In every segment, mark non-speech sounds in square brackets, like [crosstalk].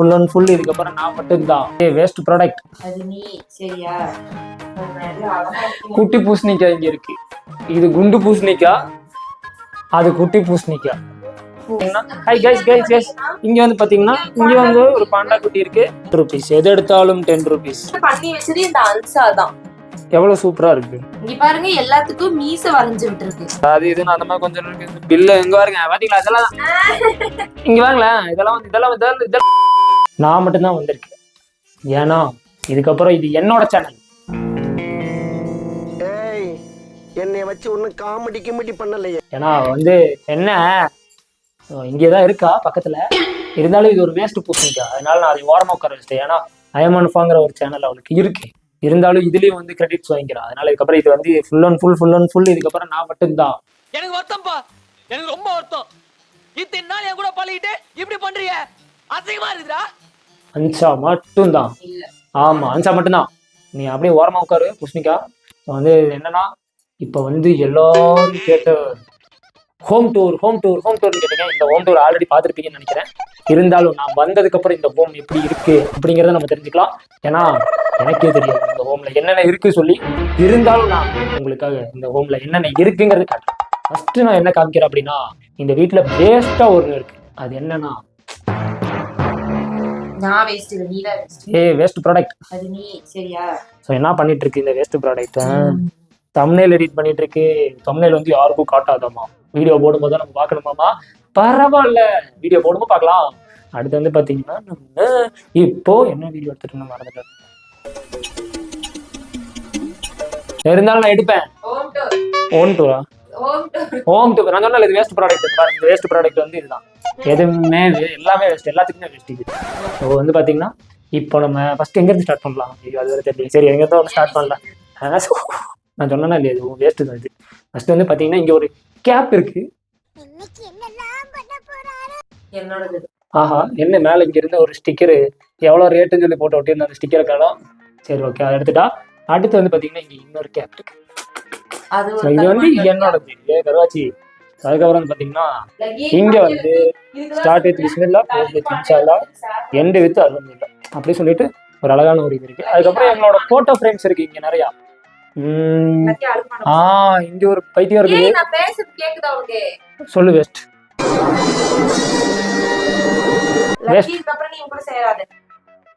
Full and full இதுக்கப்புறம் நான் மட்டும்தான் ஏ வேஸ்ட் ப்ராடக்ட் அது நீ சரியா. குட்டி பூசணிக்காய் இங்க இருக்கு. இது குண்டு பூசணிக்காய் அது குட்டி பூசணிக்காய் ஹை கைஸ் கைஸ் கைஸ் இங்க வந்து பாத்தீங்கன்னா இங்க வந்து ஒரு பாண்டா குட்டி இருக்கு. ருபீஸ் எது எடுத்தாலும் டென் ருபீஸ் பண்ணி வச்சது இந்த அல்சா தான். எவ்வளவு சூப்பரா இருக்கு. இங்க பாருங்க எல்லாத்துக்கும் மீச வரைஞ்சு விட்டுருக்கு. அது இதுன்னு அந்த மாதிரி கொஞ்சம் பில்லு எங்க பாருங்க பாத்தீங்களா? இதெல்லாம் இங்க வாங்களேன். இதெல்லாம் வந்து இதெல்லாம் இதெல்லாம் இதெல்லாம் நான் மட்டும்தான் வந்திருக்கேன். ஏன்னா இதுக்கப்புறம் இது என்னோட சேனல் ஏய் என்னைய வச்சு ஒன்னும் காமெடி கிமெடி பண்ணலையே. ஏன்னா வந்து என்ன? இங்கே தான் இருக்கா பக்கத்துல? இருந்தாலும் இது ஒரு வேஸ்ட் பூசணிக்கா அதனால நான் அதை ஓரமா உட்கார வச்சிட்டேன். ஏன்னா அயமன்ஃபாங்கிற ஒரு சேனல் அவளுக்கு இருக்கு. இருந்தாலும் இதுலயும் வந்து கிரெடிட்ஸ் வாங்கிக்கிறான் அதனால இதுக்கப்புறம் இது வந்து full and full full and full இதுக்கப்புறம் நான் மட்டும்தான். எனக்கு வருத்தம்ப்பா எனக்கு ரொம்ப வருத்தம். இத்தனை நாள் என் கூட பழகிட்டு இப்படி பண்றீங்க? அசிங்கமா இருக்குடா அன்சா மட்டும்தான். ஆமா அன்சா மட்டும்தான். நீ அப்படியே ஓரமா உட்காரு இப்ப வந்து என்னன்னா இப்ப வந்து எல்லாரும் கேட்ட home tour home tour home tour கேட்டீங்க. இந்த ஹோம் டூர் ஆல்ரெடி பார்த்துருப்பீங்கன்னு நினைக்கிறேன். இருந்தாலும் நான் வந்ததுக்கு அப்புறம் இந்த ஹோம் எப்படி இருக்கு அப்படிங்கறத நம்ம தெரிஞ்சுக்கலாம். ஏன்னா எனக்கே தெரியாது இந்த ஹோம்ல என்னென்ன இருக்கு சொல்லி. இருந்தாலும் நான் உங்களுக்காக இந்த ஹோம்ல என்னென்ன இருக்குங்கிறது காட்டுறேன். ஃபர்ஸ்ட் நான் என்ன காமிக்கிறேன் அப்படின்னா இந்த வீட்டுல வேஸ்டா ஒன்று இருக்கு. அது என்னன்னா நான் வேஸ்ட் இல்ல நீ தான் வேஸ்ட் ஏ வேஸ்ட் ப்ராடக்ட் அது நீ சரியா? ஸோ என்ன பண்ணிட்டு இருக்கு இந்த வேஸ்ட் ப்ராடக்ட் தம்னேல் எடிட் பண்ணிட்டு இருக்கு. தம்னேல் வந்து யாருக்கும் காட்டாதாமா வீடியோ போடும்போது நம்ம பார்க்கணுமாமா பரவாயில்ல. வீடியோ போடும்போது பார்க்கலாம். அடுத்து வந்து பாத்தீங்கன்னா நம்ம இப்போ என்ன வீடியோ எடுத்துட்டு நான் மறந்துட்டேன். இருந்தாலும் நான் எடுப்பேன். ஓன் டூரா ஹோம் டூ நான் சொன்னல இது வேஸ்ட் ப்ராடக்ட் பாருங்க வேஸ்ட் ப்ராடக்ட் வந்து இதுதான். எதுவுமே எல்லாமே வேஸ்ட் எல்லாத்துக்குமே வேஸ்ட் இது. ஸோ வந்து பாத்தீங்கன்னா இப்போ நம்ம ஃபர்ஸ்ட் எங்க இருந்து ஸ்டார்ட் பண்ணலாம்? ஐயோ அது வேற தெரியல சரி எங்க இருந்து ஸ்டார்ட் பண்ணலாம்? நான் சொன்னேன்னா இல்லையா இது வேஸ்ட் தான் இது. ஃபர்ஸ்ட் வந்து பாத்தீங்கன்னா இங்க ஒரு கேப் இருக்கு. ஆஹா என்ன மேல இங்க இருந்த ஒரு ஸ்டிக்கர் எவ்வளவு ரேட்டுன்னு சொல்லி போட்டு ஒட்டியிருந்த அந்த ஸ்டிக்கரை காணும் சரி ஓகே அதை எடுத்துட்டா அடுத்து வந்து பாத்தீங்கன்னா இங்க இன்னொரு கேப் இருக்கு. அது இது வந்து என்னோடது ஏ கருவாச்சி அதுக்கப்புறம் வந்து luggage இங்க வந்து இதுக்கு ஸ்டார்ட் வித் பிஸ்மில்லா க்ளோஸ் வித் இன்ஷால்லா எண்டு வித் அல்ஹம்துலில்லா அப்படி சொல்லிட்டு ஒரு அழகான ஒரு இது இருக்கு. அதுக்கப்புறம் எங்களோட போட்டோ ஃப்ரேம்ஸ் இருக்கு இங்க நிறையா. ஆ இங்க ஒரு பைத்தியம் இருக்குது. சொல்லு வெஸ்ட்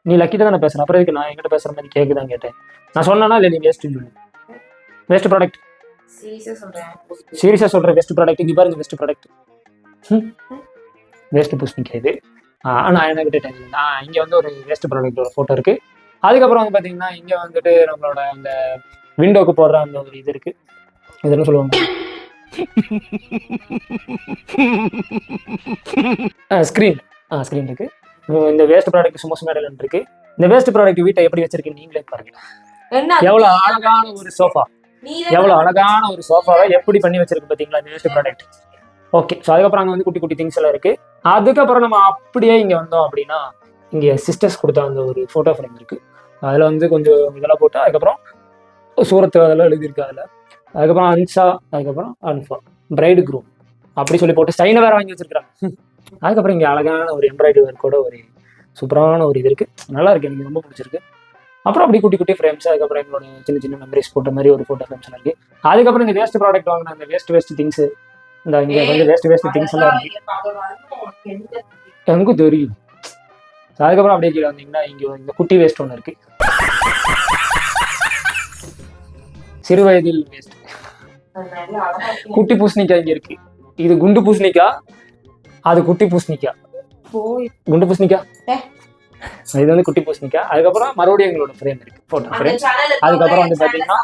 நீ லக்கி தான் பேசுறேன் அப்புறம் எதுக்கு நான் என்கிட்ட பேசுற மாதிரி கேக்குதான் கேட்டேன். நான் சொன்னேனா இல்லை நீ வேஸ்ட் சொல்லு? வேஸ்ட் ப்ராடக்ட் சீரியஸா சொல்றேன். சீரியஸா சொல்றேன் வெஸ்ட் ப்ராடக்ட் இங்க பாருங்க வெஸ்ட் ப்ராடக்ட் வேஸ்ட் பூசணிக்காய் இது. ஆ, நான் என்ன விட்டுட்டேன் ஆ, இங்க வந்து ஒரு வேஸ்ட் ப்ராடக்டோட போட்டோ இருக்கு. அதுக்கப்புறம் வந்து பாத்தீங்கன்னா இங்க வந்துட்டு நம்மளோட அந்த விண்டோக்கு போடுற அந்த ஒரு இது இருக்கு. இது என்ன சொல்லுவாங்க? ஸ்க்ரீன் ஆ ஸ்க்ரீன் இருக்கு. இந்த வேஸ்ட் ப்ராடக்ட் சும்மா சும்மா இருக்கு. இந்த வேஸ்ட் ப்ராடக்ட் வீட்டை எப்படி வச்சிருக்கீங்க நீங்களே பாருங்க? எவ்வளவு அழகான ஒரு சோஃபா எவ்வளோ எவ்வளவு அழகான ஒரு சோஃபாவை எப்படி பண்ணி வச்சிருக்கு பாத்தீங்களா இந்த ப்ராடக்ட் ஓகே ஸோ அதுக்கப்புறம் அங்கே வந்து குட்டி குட்டி திங்ஸ் எல்லாம் இருக்கு. அதுக்கப்புறம் நம்ம அப்படியே இங்க வந்தோம் அப்படின்னா இங்க சிஸ்டர்ஸ் கொடுத்த அந்த ஒரு போட்டோ ஃப்ரேம் இருக்கு. அதுல வந்து கொஞ்சம் இதெல்லாம் போட்டு அதுக்கப்புறம் சூரத்து அதெல்லாம் எழுதியிருக்கு அதுல. அதுக்கப்புறம் அன்சா அதுக்கப்புறம் அன்ஃபா பிரைடு குரூம் அப்படி சொல்லி போட்டு சைனை வேற வாங்கி வச்சிருக்கிறாங்க. அதுக்கப்புறம் இங்கே அழகான ஒரு எம்ப்ராய்டரி ஒர்க்கோட ஒரு சூப்பரான ஒரு இது இருக்கு. நல்லா இருக்கு எனக்கு ரொம்ப பிடிச்சிருக்கு. அப்புறம் அப்படி குட்டி குட்டி ஃப்ரேம்ஸ் அதுக்கப்புறம் எங்களோட சின்ன சின்ன மெமரிஸ் போட்ட மாதிரி ஒரு ஃபோட்டோ ஃப்ரேம்ஸ் இருக்கு அதுக்கப்புறம் இந்த வேஸ்ட் ப்ராடக்ட் வாங்கின அந்த வேஸ்ட் வேஸ்ட் திங்ஸ் இந்த இங்க வந்து வேஸ்ட் வேஸ்ட் திங்ஸ் எல்லாம் இருக்கு. எனக்கும் தெரியும். அதுக்கப்புறம் அப்படியே கீழே வந்தீங்கன்னா இங்க இந்த குட்டி வேஸ்ட் ஒன்று இருக்கு. சிறு வயதில் வேஸ்ட் குட்டி பூசணிக்காய் இங்க இருக்கு. இது குண்டு பூசணிக்காய் அது குட்டி பூசணிக்காய் குண்டு பூசணிக்காய். இது வந்து குட்டி பூசணிக்காய் அதுக்கப்புறம் மறுபடியும் எங்களோட ஃப்ரேம் இருக்கு. போட்டோ ஃப்ரேம் அதுக்கப்புறம் வந்து பாத்தீங்கன்னா,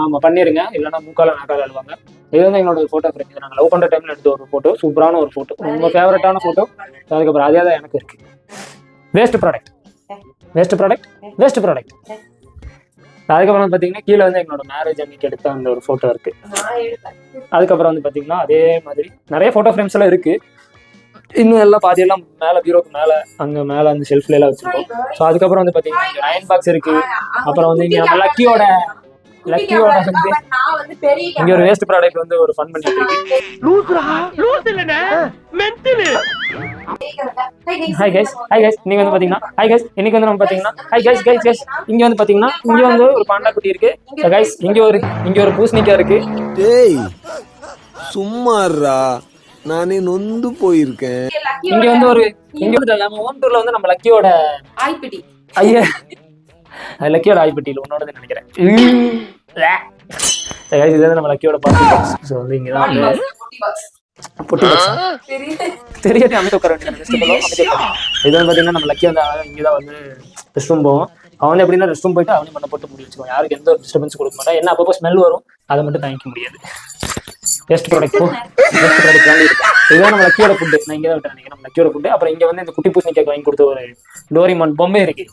ஆமா பண்ணிருங்க. இல்லைன்னா மூக்கால நாக்கால அழுவாங்க. இது வந்து எங்களோட போட்டோ ஃப்ரேம் இது நாங்கள் லவ் பண்ற டைம்ல எடுத்த ஒரு போட்டோ சூப்பரான ஒரு போட்டோ ரொம்ப ஃபேவரட்டான போட்டோ அதுக்கப்புறம் அதே தான் எனக்கு இருக்கு. Waste product waste product waste product அதுக்கப்புறம் வந்து பாத்தீங்கன்னா கீழே வந்து எங்களோட மேரேஜ் அன்னைக்கு எடுத்த அந்த ஒரு போட்டோ இருக்கு. அதுக்கப்புறம் வந்து பாத்தீங்கன்னா அதே மாதிரி நிறைய போட்டோ ஃப்ரேம்ஸ் எல்லாம் இருக்கு. இன்னும் எல்லாம் பாதி எல்லாம் மேல பீரோக்கு மேல அங்க மேல அந்த ஷெல்ஃப்ல எல்லாம் வச்சிருக்கோம். ஸோ அதுக்கப்புறம் வந்து பாத்தீங்கன்னா அயன் பாக்ஸ் இருக்கு. அப்புறம் வந்து இங்க நம்ம லக்கியோட லக்கியோட வந்து இருக்கா, but நான் வந்து பெரிய இங்க ஒரு. வேஸ்ட் ப்ராடக்ட் வந்து ஒரு ஃபன் பண்ணிட்டு இருக்கு. ஹாய் கைஸ் ஹாய் கைஸ் நீங்க வந்து பாத்தீங்கன்னா ஹாய் கைஸ் இன்னைக்கு வந்து நம்ம பாத்தீங்கன்னா ஹாய் கைஸ் கைஸ் கைஸ் இங்க வந்து பாத்தீங்கன்னா இங்க வந்து ஒரு பாண்டா குட்டி இருக்கு. கைஸ் இங்க ஒரு இங்க ஒரு பூசணிக்காய் இருக்கு. டேய் சும்மாறா நானே நொந்து போயிருக்கேன். இங்க வந்து ஒரு இங்க வந்து நம்ம ஓன் டூர்ல வந்து நம்ம லக்கியோட ஆய்ப்பிடி. ஐயா லக்கியோட ஆய்பட்டியில் உன்னோடது நினைக்கிறேன். சரி இது வந்து நம்ம லக்கியோட பார்ட்டி ஸோ வந்து இங்க தான் தெரியாட்டி அமைத்து உட்கார உட்காரு. இது வந்து பாத்தீங்கன்னா நம்ம லக்கி வந்து இங்கே தான் வந்து ரெஸ்ட் ரூம் போவோம். அவன் வந்து எப்படின்னா ரெஸ்ட் ரூம் போயிட்டு அவனே பண்ண போட்டு முடி வச்சுக்குவான். யாருக்கு எந்த ஒரு டிஸ்டர்பன்ஸ் கொடுக்க மாட்டான். என்ன அப்பப்போ ஸ்மெல் வரும். அதை மட்டும் தாங்கிக்க முடியாது. வேஸ்ட் ப்ராடக்ட் வேஸ்ட் ப்ராடக்ட் வாங்கி இதுதான் நம்ம லக்கியோட ஃபுட்டு நான் இங்கே தான் விட்டு நினைக்கிறேன் நம்ம லக்கியோட ஃபுட்டு அப்புறம் இங்கே வந்து இந்த குட்டி பூசணிக்காய் வாங்கி கொடுத்த ஒரு டோரிமான் பொம்மை இருக்கு.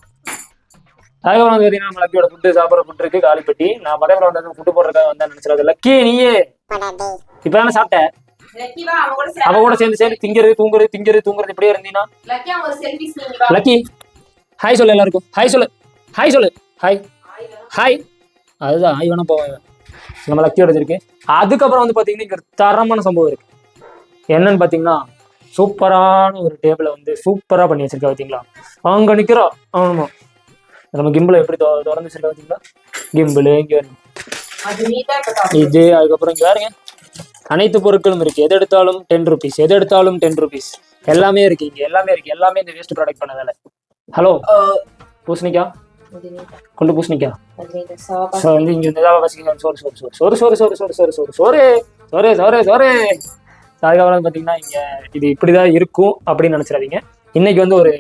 அதுக்கப்புறம் வந்து பார்த்தீங்கன்னா நம்ம லக்கியோட ஃபுட்டு சாப்பிட்ற ஃபுட் இருக்கு. காலிப்பட்டி நான் படையப்புறம் வந்து ஃபுட்டு போடுறதுக்காக வந்தேன் நினைச்சிடாது லக்கி நீயே. இப்போ தானே சாப்பிட்டேன் அவ கூட சேர்ந்து- கூட சேர்ந்து திங்கிறது தூங்குறது திங்கிறது தூங்குறது இப்படியே இருந்தீங்கன்னா. லக்கி ஹாய் சொல்லு எல்லாருக்கும். ஹாய் சொல்லு. ஹாய் சொல்லு. ஹாய் ஹாய் அதுதான். ஹாய் வேணா போவேன் நம்ம லக்கியோட இருக்கு. அதுக்கப்புறம் வந்து பார்த்தீங்கன்னா இங்க தரமான சம்பவம் இருக்கு. என்னன்னு பார்த்தீங்கன்னா சூப்பரான ஒரு டேபிளை வந்து சூப்பராக பண்ணி வச்சிருக்கா பார்த்தீங்களா அங்கே நிற்கிறா ஆமா. நம்ம கிம்பிள் எப்படி திறந்து வச்சிருக்கா பார்த்தீங்களா கிம்பிள் இங்கே top. இது அதுக்கப்புறம் இங்கே பாருங்க. அனைத்து பொருட்களும் இருக்கு. எது எடுத்தாலும் டென் ருபீஸ் எது எடுத்தாலும் டென் ருபீஸ் எல்லாமே இருக்கு இங்க. எல்லாமே இருக்கு. எல்லாமே இந்த வேஸ்ட் ப்ராடக்ட் பண்ணதால ஹலோ அஹ், பூசணிக்கா? கொண்டு பூசணிக்கா. ஸோ வந்து இங்க இந்த இதாக வச்சுக்கோங்க சோறு சோறு சோறு. சோறு சோறு சோறு சோறு சோறு சோறு. சோறு சோறு சோறு அதுக்கப்புறம் பார்த்தீங்கன்னா இங்க இது இப்படிதான் இருக்கும் அப்படின்னு நினைச்சிடாதீங்க. இன்னைக்கு வந்து ஒரு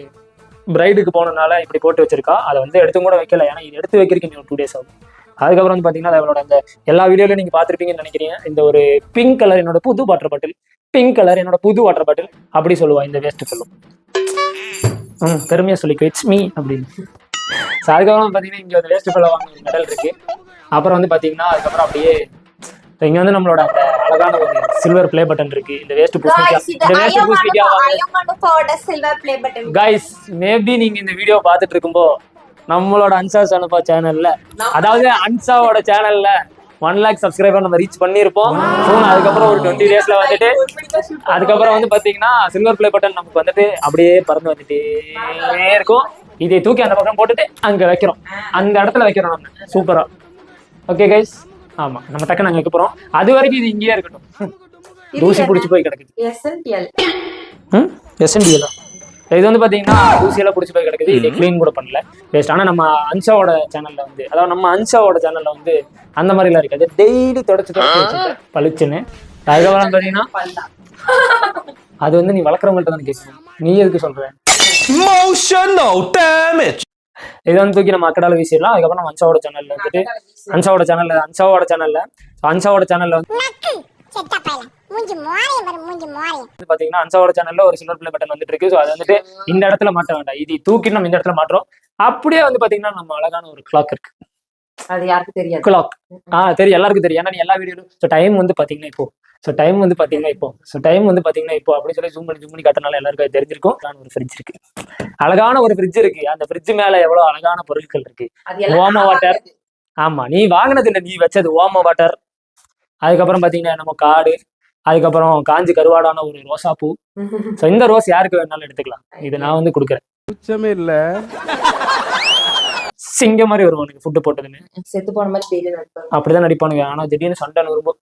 பிரைடுக்கு போனனால இப்படி போட்டு வச்சிருக்கா. அதை வந்து எடுத்து கூட வைக்கல. ஏன்னா இது எடுத்து வைக்கிறதுக்கு இன்னும் டூ டேஸ் ஆகும். அதுக்கப்புறம் வந்து பார்த்தீங்கன்னா அவளோட அந்த எல்லா வீடியோலையும் நீங்கள் பார்த்துருப்பீங்கன்னு நினைக்கிறீங்க இந்த ஒரு பிங்க் கலர் என்னோட புது வாட்டர் பாட்டில் பிங்க் கலர் என்னோட புது வாட்டர் பாட்டில் அப்படி சொல்லுவா. இந்த வேஸ்ட் சொல்லும். ம் பெருமையாக சொல்லிக்கோ இட்ஸ் மீ அப்படின்னு. ஸோ அதுக்கப்புறம் பார்த்தீங்கன்னா இங்கே வந்து வேஸ்ட் ஃபெல்லோ வாங்க ஒரு மெடல் இருக்கு. அப்புறம் வந்து பார்த்தீங்கன்னா அதுக்கப்புறம் அப்படியே so இங்க வந்து நம்மளோட அந்த அழகான ஒரு சில்வர் ப்ளே பட்டன் இருக்கு. இந்த வேஸ்ட் இது இந்த வேஸ்ட் button. கைஸ் மேபி நீங்க இந்த வீடியோ பார்த்துட்டு இருக்கும்போ நம்மளோட அன்சாஸ் அனுப்பா சேனல்ல அதாவது அன்சாவோட சேனல்ல ஒன் லேக் சப்ஸ்கிரைபர் நம்ம ரீச் பண்ணியிருப்போம். சூன் அதுக்கப்புறம் ஒரு டுவெண்ட்டி டேஸ்ல வந்துட்டு அதுக்கப்புறம் வந்து பாத்தீங்கன்னா சில்வர் ப்ளே பட்டன் நமக்கு வந்துட்டு அப்படியே பறந்து வந்துட்டே இருக்கும். இதை தூக்கி அந்த பக்கம் போட்டுட்டு அங்க வைக்கிறோம். அந்த இடத்துல வைக்கிறோம் நம்ம. சூப்பரா ஓகே கைஸ் ஆமா நம்ம டக்குன்னு அங்க வைக்க போறோம். அது வரைக்கும் இது இங்கேயே இருக்கட்டும். [laughs] தூசி பிடிச்சி போய் கிடக்குது. SNTL. எஸ்என்டிஎல் இது வந்து பாத்தீங்கன்னா தூசியெல்லாம் பிடிச்சி போய் கிடக்குது. இதை க்ளீன் கூட பண்ணல. வேஸ்ட் ஆனா நம்ம அன்சாவோட சேனல்ல வந்து அதாவது நம்ம அன்சாவோட சேனல்ல வந்து அந்த மாதிரிலாம் இருக்காது. டெய்லி தொடச்சு தொடச்சு பளிச்சுன்னு. அதுக்கப்புறம் பாத்தீங்கன்னா பல்லா. அது வந்து நீ வளர்க்குறவங்கள்ட்ட தான் கேட்கணும். நீ எதுக்கு சொல்ற? Emotional damage. இதை வந்து தூக்கி நம்ம அக்கடால வீசிடலாம். அதுக்கப்புறம் நம்ம அன்சாவோட சேனல்ல வந்துட்டு அன்சாவோட சேனல்ல அன்சாவோட சேனல்ல அன்சாவோட சேனல்ல வந்து செத்தா பயலாம் மூஞ்சி மோரையும் பாரு மூஞ்சி மோரையும். பாத்தீங்கன்னா அன்சாவோட சேனல்ல ஒரு சில்வர் பிளே பட்டன் வந்துட்டு இருக்கு. ஸோ அது வந்துட்டு இந்த இடத்துல மாட்ட வேண்டாம். இது தூக்கி நம்ம இந்த இடத்துல மாட்டுறோம். அப்படியே வந்து பாத்தீங்கன்னா நம்ம அழகான ஒரு கிளாக் இருக்கு. அது யாருக்கும் தெரியாது? கிளாக் ஆ தெரியும். எல்லாருக்கும் தெரியும். ஏன்னா நீ எல்லா வீடியோலும் ஸோ டைம் வந்து பாத்தீங்கன்னா இப்போ ஸோ டைம் வந்து பாத்தீங்கன்னா இப்போ ஸோ டைம் வந்து பாத்தீங்கன்னா இப்போ அப்படின்னு சொல்லி ஜூம் பண்ணி ஜூம் பண்ணி காட்டினால எல்லாருக்கும் தெரிஞ்சிருக்கும். அழகான ஒரு ஃப்ரிட்ஜ் இருக்கு. அழகான ஒரு ஃப்ரிட்ஜ் இருக்கு. அந்த ஃப்ரிட்ஜ் மேல எவ்வளவு அழகான பொருட்கள் இருக்கு? ஓம வாட்டர் ஆமா நீ வாங்கினது இல்ல. நீ வச்சது ஓம வாட்டர் அதுக்கப்புறம் பாத்தீங்கன்னா நம்ம காடு. அதுக்கப்புறம் காஞ்சி கருவாடான ஒரு ரோசா பூ. [laughs] ஸோ இந்த ரோஸ் யாருக்கு வேணாலும் எடுத்துக்கலாம். இது நான் வந்து கொடுக்குறேன். சிங்க மாதிரி வருவானுங்க ஃபுட்டு போட்டதுன்னு செத்து போன மாதிரி டெய்லி நடப்பாங்க அப்படிதான் நடிப்பானுங்க. ஆனா திடீர்னு சண்டைன்னு வரும்போது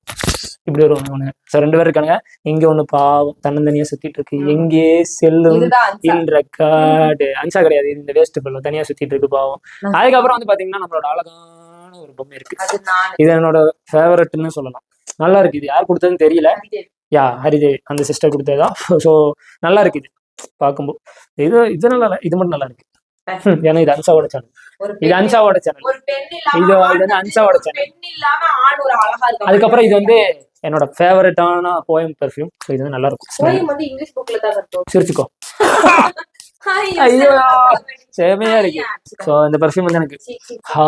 இப்படி வருவானுங்க அவனுங்க ஸோ ரெண்டு பேர் இருக்கானுங்க. இங்க ஒண்ணு பாவம் தன்னந்தனியா சுத்திட்டு இருக்கு. எங்கே செல்லும் இதுதான் அன்சா. இன்ற காடு அன்சா கிடையாது. இந்த வேஸ்ட் பில்லும் தனியா சுத்திட்டு இருக்கு பாவம். அதுக்கப்புறம் வந்து பாத்தீங்கன்னா நம்மளோட அழகான ஒரு பொம்மை இருக்கு. அது நான். இது என்னோட ஃபேவரட்னு சொல்லலாம். நல்லா இருக்கு. இது யார் கொடுத்ததுன்னு தெரியல. யா ஹரிதேவி. அந்த சிஸ்டர் கொடுத்ததுதான். [laughs] ஸோ நல்லா இருக்கு இது. பார்க்கும்போது. இது இது நல்லா இல்ல, இது மட்டும் நல்லா இருக்கு. ஏன்னா இது அன்சாவோட சேனல் இது அன்சாவோட சேனல் இது- வந்து அன்சாவோட அதுக்கப்புறம் இது வந்து என்னோட ஃபேவரட்டான போயம் பெர்ஃப்யூம் ஸோ இது வந்து நல்லா இருக்கும் சிரிச்சுக்கோ. ஐயோ செமையா இருக்கு. ஸோ இந்த பெர்ஃப்யூம் வந்து எனக்கு ஹா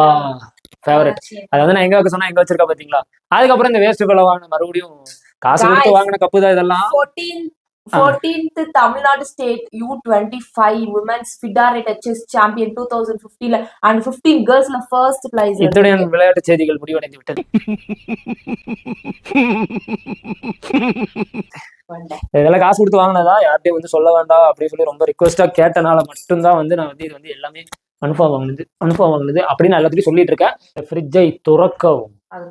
ஃபேவரட் அது வந்து நான் எங்க வைக்க சொன்னா எங்க வச்சிருக்கா பாத்தீங்களா? அதுக்கப்புறம் இந்த வேஸ்ட் பில்ல வாங்கின மறுபடியும் காசு கொடுத்து. வாங்கின கப்பு தான் இதெல்லாம். Fourteenth Tamil Nadu state U twenty five women's FIDE rated chess champion two thousand ஃபிஃப்டில and fifteen கேர்ள்ஸ்ல ஃபர்ஸ்ட் பிரைஸ் இத்துடன் விளையாட்டு செய்திகள் முடிவடைந்து விட்டது இதெல்லாம் காசு கொடுத்து வாங்கினதா? யார்கிட்டயும் வந்து சொல்ல வேண்டாம் அப்படின்னு சொல்லி ரொம்ப ரிக்வஸ்டா கேட்டனால மட்டும்தான் வந்து நான் வந்து இது வந்து எல்லாமே அனுபவம் வாங்கினது அனுபவம் வாங்கினது அப்படின்னு எல்லாத்துக்கும் சொல்லிட்டு இருக்கேன். ஃப்ரிட்ஜை துறக்கவும். அது?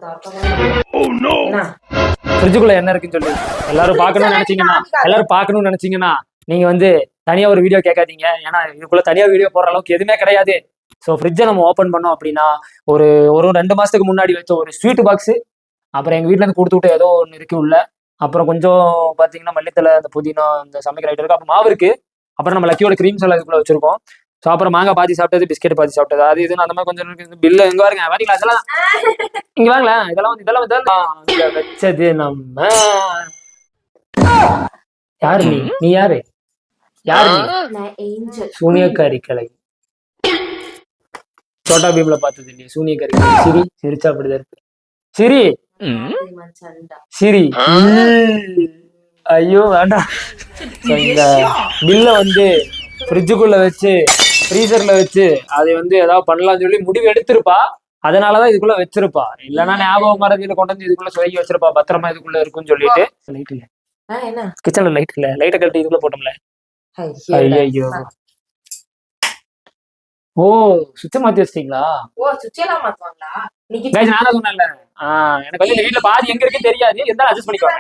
ஃப்ரிட்ஜுக்குள்ள என்ன? இருக்குன்னு சொல்லி. எல்லாரும் பார்க்கணும்னு நினைச்சீங்கன்னா எல்லாரும் பார்க்கணும்னு நினைச்சீங்கன்னா நீங்க வந்து தனியா ஒரு வீடியோ கேட்காதீங்க. ஏன்னா இதுக்குள்ள தனியா வீடியோ போடுற அளவுக்கு எதுவுமே கிடையாது. ஸோ ஃப்ரிட்ஜை நம்ம ஓப்பன் பண்ணோம் அப்படின்னா ஒரு ஒரு ரெண்டு மாசத்துக்கு முன்னாடி வச்ச ஒரு ஸ்வீட் பாக்ஸ் அப்புறம் எங்க வீட்ல இருந்து கொடுத்து விட்டு ஏதோ ஒன்று இருக்கு உள்ள. அப்புறம் கொஞ்சம் பாத்தீங்கன்னா மல்லித்தலை அந்த புதினா இந்த சமைக்கிற ஐட்டம் இருக்கு. அப்புறம் மாவு இருக்கு. அப்புறம் நம்ம லக்கியோட க்ரீம்ஸ் எல்லாம் இதுக்குள்ள வச்சிருக்கோம். ஸோ அப்புறம் மாங்காய் பாதி சாப்பிட்டது பிஸ்கெட் பாதி சாப்பிட்டது. அது இதுன்னு அந்த மாதிரி கொஞ்சம் பில்லு எங்க பாருங்க வரீங்களா இதெல்லாம். இங்க வாங்களேன் இதெல்லாம் வந்து இதெல்லாம் இதெல்லாம் வச்சது நம்ம. யாரு நீ? நீ யாரு? யாரு சூனியக்காரி கலை சோட்டா பீம்ல பார்த்தது இல்லையா சூனியக்காரி கலை சிரி சிரிச்சா அப்படிதான் இருக்கு. சிரி! சிரி. ஐயோ வேண்டாம். இந்த பில்ல வந்து ஃப்ரிட்ஜுக்குள்ள வச்சு ஃப்ரீசர்ல வச்சு அதை வந்து ஏதாவது பண்ணலாம்னு சொல்லி முடிவு எடுத்திருப்பா. அதனாலதான் இதுக்குள்ள வச்சிருப்பா. இல்லைன்னா ஞாபகம் மறதியில கொண்டு வந்து இதுக்குள்ள சொருகி வச்சிருப்பா. பத்திரமா இதுக்குள்ள இருக்குன்னு சொல்லிட்டு. லைட் இல்ல. ஆ, என்ன? கிச்சன்ல லைட் இல்ல. லைட்டை கழட்டி இதுக்குள்ள போட்டோம்ல. ஐயோ. ஓ சுவிட்ச மாத்தி வச்சிட்டீங்களா? ஓ சுவிட்ச் எல்லாம் மாத்துவாங்களா இன்னைக்கு கைஸ் சொன்னேன்ல. எனக்கு வந்து வீட்ல பாதி எங்க இருக்குன்னு தெரியாது. இருந்தாலும் அட்ஜஸ்ட் பண்ணிக்கோங்க.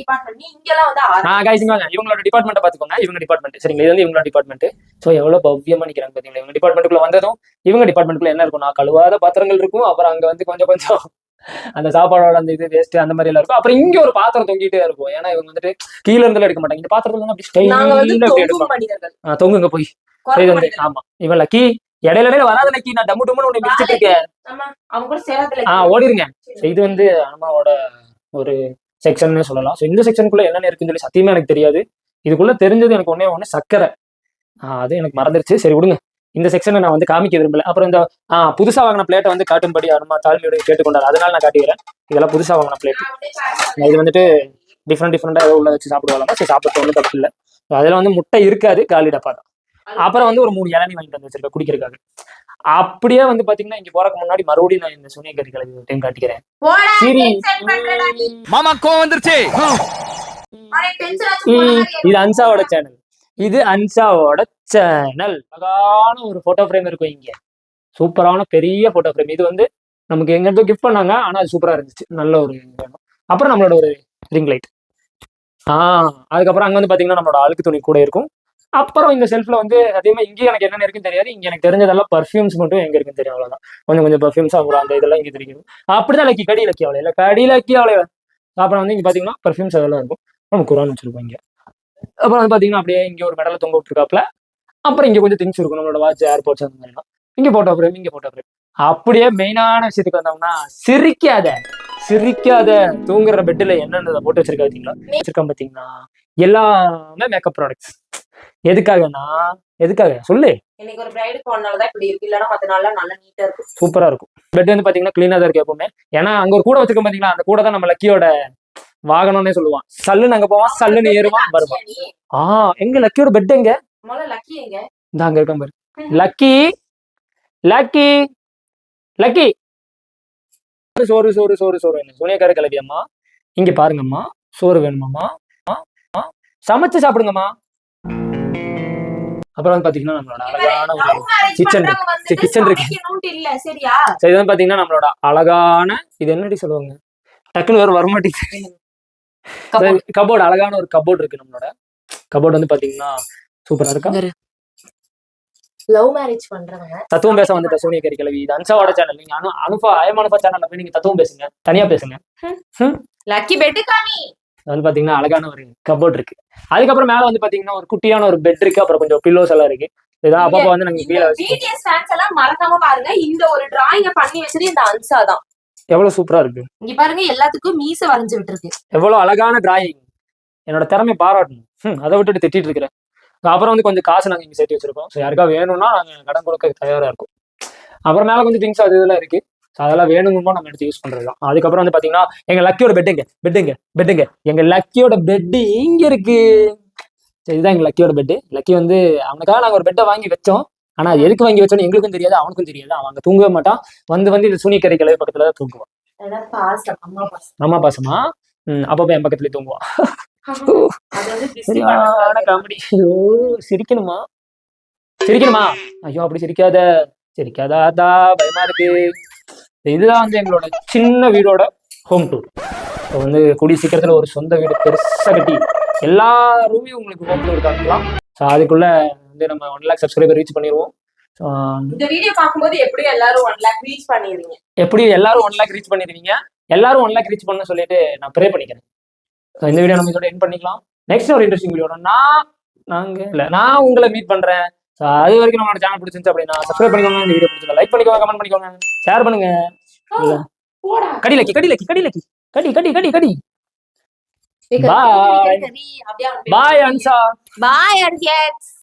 டிபார்ட்மெண்ட் நான் கைஸ் இங்க இவங்களோட டிபார்ட்மெண்ட்டை பாத்துக்கோங்க இவங்க டிபார்ட்மெண்ட் சரிங்களா? இது வந்து இவங்களோட டிபார்ட்மெண்ட் சோ எவ்வளவு பவ்யமா நிக்கிறாங்க பாத்தீங்களா? இவங்க டிபார்ட்மெண்ட்டுக்குள்ள வந்ததும் இவங்க டிபார்ட்மெண்ட்டுக்குள்ள என்ன இருக்கும்? நான் கழுவாத பாத்திரங்கள் இருக்கும். அப்புறம் அங்க வந்து கொஞ்சம் கொஞ்சம் அந்த சாப்பாடோட அந்த இது வேஸ்ட் அந்த மாதிரி எல்லாம் இருக்கும். அப்புறம் இங்க ஒரு பாத்திரம் தொங்கிட்டே இருக்கும். ஏன்னா இவங்க வந்துட்டு கீழ இருந்து எடுக்க மாட்டாங்க. இந்த பாத்திரத்துல அப்படி ஸ்டைல தொங்குங்க போய். ஆமா. இவன் லக்கி இடையில இடையில வராத லக்கி நான் டம்மு டம்முன்னு உன்னை மிதிச்சிட்டு இருக்கேன். ஆ ஓடிருங்க. இது வந்து அம்மாவோட ஒரு செக்ஷன் சொல்லலாம். ஸோ இந்த செக்ஷனுக்குள்ள என்னென்ன இருக்குன்னு சொல்லி சத்தியமா எனக்கு தெரியாது. இதுக்குள்ள தெரிஞ்சது எனக்கு ஒண்ணே ஒண்ணு சக்கரை. அது எனக்கு மறந்துருச்சு. சரி விடுங்க. இந்த செக்ஷனை நான் வந்து காமிக்க விரும்பல. அப்புறம் இந்த ஆ, புதுசா வாங்கின பிளேட்டை வந்து காட்டும்படி அருமா தாழ்மையோட கேட்டுக்கொண்டார். அதனால நான் காட்டிக்கிறேன். இதெல்லாம் புதுசா வாங்கின பிளேட் இது வந்துட்டு டிஃப்ரெண்ட் டிஃப்ரெண்டா உள்ள வச்சு சாப்பிடுவாங்க சரி சாப்பிட்டு ஒன்றும் தப்பு இல்லை. அதுல வந்து முட்டை இருக்காது காலி டப்பா தான். அப்புறம் வந்து ஒரு மூணு இளநீ வாங்கிட்டு வந்து வச்சிருக்கேன் குடிக்கிறதுக்காக. அப்படியே வந்து பாத்தீங்கன்னா இங்க போறதுக்கு முன்னாடி மறுபடியும் நான் இந்த சுனிய கலவி டைம் காட்டிக்கிறேன். போடா சரி மாமா கோவம் வந்துருச்சு. இது அன்சாவோட சேனல் இது அன்சாவோட சேனல் அழகான ஒரு போட்டோ ஃப்ரேம் இருக்கும் இங்க. சூப்பரான பெரிய போட்டோ ஃப்ரேம் இது வந்து நமக்கு எங்க இருந்தோ கிஃப்ட் பண்ணாங்க ஆனா அது சூப்பரா இருந்துச்சு. நல்ல ஒரு. அப்புறம் நம்மளோட ஒரு ரிங் லைட் ஆஹ் அதுக்கப்புறம் அங்க வந்து பாத்தீங்கன்னா நம்மளோட அழுக்கு துணி கூட இருக்கும். அப்புறம் இந்த செல்ஃப்ல வந்து அதே மாதிரி இங்கே எனக்கு என்னென்ன இருக்குன்னு தெரியாது. இங்க எனக்கு தெரிஞ்சதெல்லாம் பர்ஃப்யூம்ஸ் மட்டும் எங்க இருக்குன்னு தெரியும் அவ்வளோதான் கொஞ்சம் கொஞ்சம் பர்ஃப்யூம்ஸ் அப்புறம் அந்த இதெல்லாம் இங்கே தெரியும். அப்படிதான் லக்கி கடி லக்கி அவளை. இல்லை கடி லக்கி அவளை. அப்புறம் வந்து இங்க பாத்தீங்கன்னா பர்ஃப்யூம்ஸ் அதெல்லாம் இருக்கும். நம்ம குரான் வச்சிருக்கோம் இங்கே. அப்புறம் வந்து பாத்தீங்கன்னா அப்படியே இங்க ஒரு மெடலை தொங்க விட்டுருக்காப்ல அப்புறம் இங்க கொஞ்சம் திங்ஸ் இருக்கும். நம்மளோட வாட்ச் ஏர்போர்ட்ஸ் அந்த மாதிரிலாம். இங்க போட்டோ ஃப்ரேம் இங்க போட்டோ ஃப்ரேம் அப்படியே மெயினான விஷயத்துக்கு வந்தோம்னா சிரிக்காத சிரிக்காத தூங்குற பெட்ல என்னென்னதை போட்டு வச்சிருக்கா பாத்தீங்களா? வச்சிருக்கான் பாத்தீங்கன்னா எல்லாமே மேக்கப் ப்ராடக்ட்ஸ் எதுக்காகனா? எதுக்காக? சொல்லு. இன்னைக்கு ஒரு பிரைடு போனாலதான் இப்படி இருக்கு. இல்லன்னா மத்த நாள்ல நல்லா நீட்டா இருக்கும். சூப்பரா இருக்கும். பெட் வந்து பாத்தீங்கன்னா கிளீனா தான் இருக்கு எப்பவுமே. ஏன்னா அங்க ஒரு கூட வச்சிருக்கோம் பாத்தீங்களா? அந்த கூட தான் நம்ம லக்கியோட வாகனம்னே சொல்லுவான். சல்லுன்னு அங்க போவான் சல்லுன்னு ஏறுவான் வருவான். ஆ எங்க லக்கியோட பெட் எங்க? முதல்ல லக்கி எங்க? இந்த அங்க இருக்கான் பாரு. லக்கி லக்கி லக்கி சோறு சோறு சோறு சோறு என்ன சோனியக்கார கிளவியம்மா. இங்க பாருங்கம்மா. சோறு வேணுமாம்மா. சமைச்சு சாப்பிடுங்கம்மா. அப்புறம் வந்து பாத்தீங்கன்னா நம்மளோட அழகான ஒரு kitchen இருக்கு. சரி இது வந்து பாத்தீங்கன்னா நம்மளோட அழகான இது என்னடி சொல்லுவாங்க? டக்குன்னு வேற வரமாட்டேங்குது. கபோர்டு அழகான ஒரு கபோர்டு இருக்கு நம்மளோட. கபோர்டு வந்து பாத்தீங்கன்னா சூப்பரா இருக்கா? லவ் மேரேஜ் பண்றவங்க. தத்துவம் பேச வந்துட்ட சோனியா கறி கிளவி இது அன்சாவோட சேனல் நீங்க அனு அனுபா அயமானுபா சேனல்ல போய் நீங்க தத்துவம் பேசுங்க. தனியா பேசுங்க. லக்கி பெட்டு காமி அது வந்து பாத்தீங்கன்னா அழகான ஒரு கபோர்ட் இருக்கு. அதுக்கப்புறம் மேல வந்து பாத்தீங்கன்னா ஒரு குட்டியான ஒரு பெட் இருக்கு. அப்புறம் கொஞ்சம் பில்லோஸ் எல்லாம் இருக்கு. இதான் அப்பப்போ வந்து நாங்க கீழே பிடிஎஸ் ஃபேன்ஸ் எல்லாம் மறக்காம பாருங்க. இந்த ஒரு டிராயிங்க பண்ணி வச்சது இந்த அன்சா தான். எவ்வளவு சூப்பரா இருக்கு. இங்க பாருங்க எல்லாத்துக்கும் மீச வரைஞ்சு விட்டுருக்கு. எவ்வளவு அழகான டிராயிங் என்னோட திறமை பாராட்டணும். அதை விட்டுட்டு திட்டிட்டு இருக்கிறேன். அப்புறம் வந்து கொஞ்சம் காசு நாங்க இங்க சேர்த்து வச்சிருக்கோம். ஸோ யாருக்கா வேணும்னா நாங்க கடன் கொடுக்க தயாரா இருக்கும். அப்புறம் மேல கொஞ்சம் திங்ஸ் அது இதெல்லாம் இருக்கு. ஸோ அதெல்லாம் வேணுமோ நம்ம எடுத்து யூஸ் பண்றது தான். அதுக்கப்புறம் வந்து பாத்தீங்கன்னா எங்க லக்கியோட பெட்டுங்க பெட்டுங்க பெட்டுங்க எங்க? லக்கியோட பெட் இங்க இருக்கு. சரி இதுதான் எங்க லக்கியோட பெட்டு லக்கி வந்து அவனுக்காக நாங்க ஒரு பெட்டை வாங்கி வச்சோம். ஆனா அது எதுக்கு வாங்கி வச்சோன்னு எங்களுக்கும் தெரியாது அவனுக்கும் தெரியாது. அவன் அங்க தூங்கவே மாட்டான். வந்து வந்து இந்த சூனிக்கரை கிளவி பக்கத்துல தான் தூங்குவான். அம்மா பாசம். அம்மா பாசமா? ம் அப்பப்போ என் பக்கத்துலயே தூங்குவான். காமெடி ஐயோ சிரிக்கணுமா? சிரிக்கணுமா? ஐயோ அப்படி சிரிக்காத. சிரிக்காதா பயமா இருக்கு. இதுதான் வந்து எங்களோட சின்ன வீடோட ஹோம் டூர் இப்போ வந்து கூடிய சீக்கிரத்துல ஒரு சொந்த வீடு பெருசா கட்டி எல்லா ரூமையும் உங்களுக்கு ஹோம் டூர் காட்டலாம் ஸோ அதுக்குள்ள வந்து நம்ம ஒன் லேக் சப்ஸ்கிரைபர் ரீச் பண்ணிடுவோம். இந்த வீடியோ பார்க்கும்போது எப்படியும் எல்லாரும் ஒன் லேக் ரீச் பண்ணிடுவீங்க? எப்படி எல்லாரும் ஒன் லேக் ரீச் பண்ணிடுவீங்க. எல்லாரும் ஒன் லேக் ரீச் பண்ண சொல்லிட்டு நான் ப்ரே பண்ணிக்கிறேன். ஸோ இந்த வீடியோ நம்ம இதோட என் பண்ணிக்கலாம். நெக்ஸ்ட் ஒரு இன்ட்ரெஸ்டிங் வீடியோட நான் நாங்க இல்ல நான் உங்களை மீட் பண்றேன். ஸோ அது வரைக்கும் நம்மளோட சேனல் பிடிச்சிருந்துச்சு அப்படின்னா சப்ஸ்கிரைப் பண்ணிக்கோங்க. இந்த வீடியோ பிடிச்சிருந்தா லைக் பண்ணிக்கோங்க கமெண்ட் பண்ணிக்கோங்க. ஷேர் பண்ணுங்க. கடி லக்கி கடி லக்கி கடி லக்கி கடி கடி. கடி கடி அப்படியே பாய் அன்சா பாய் அண்ட்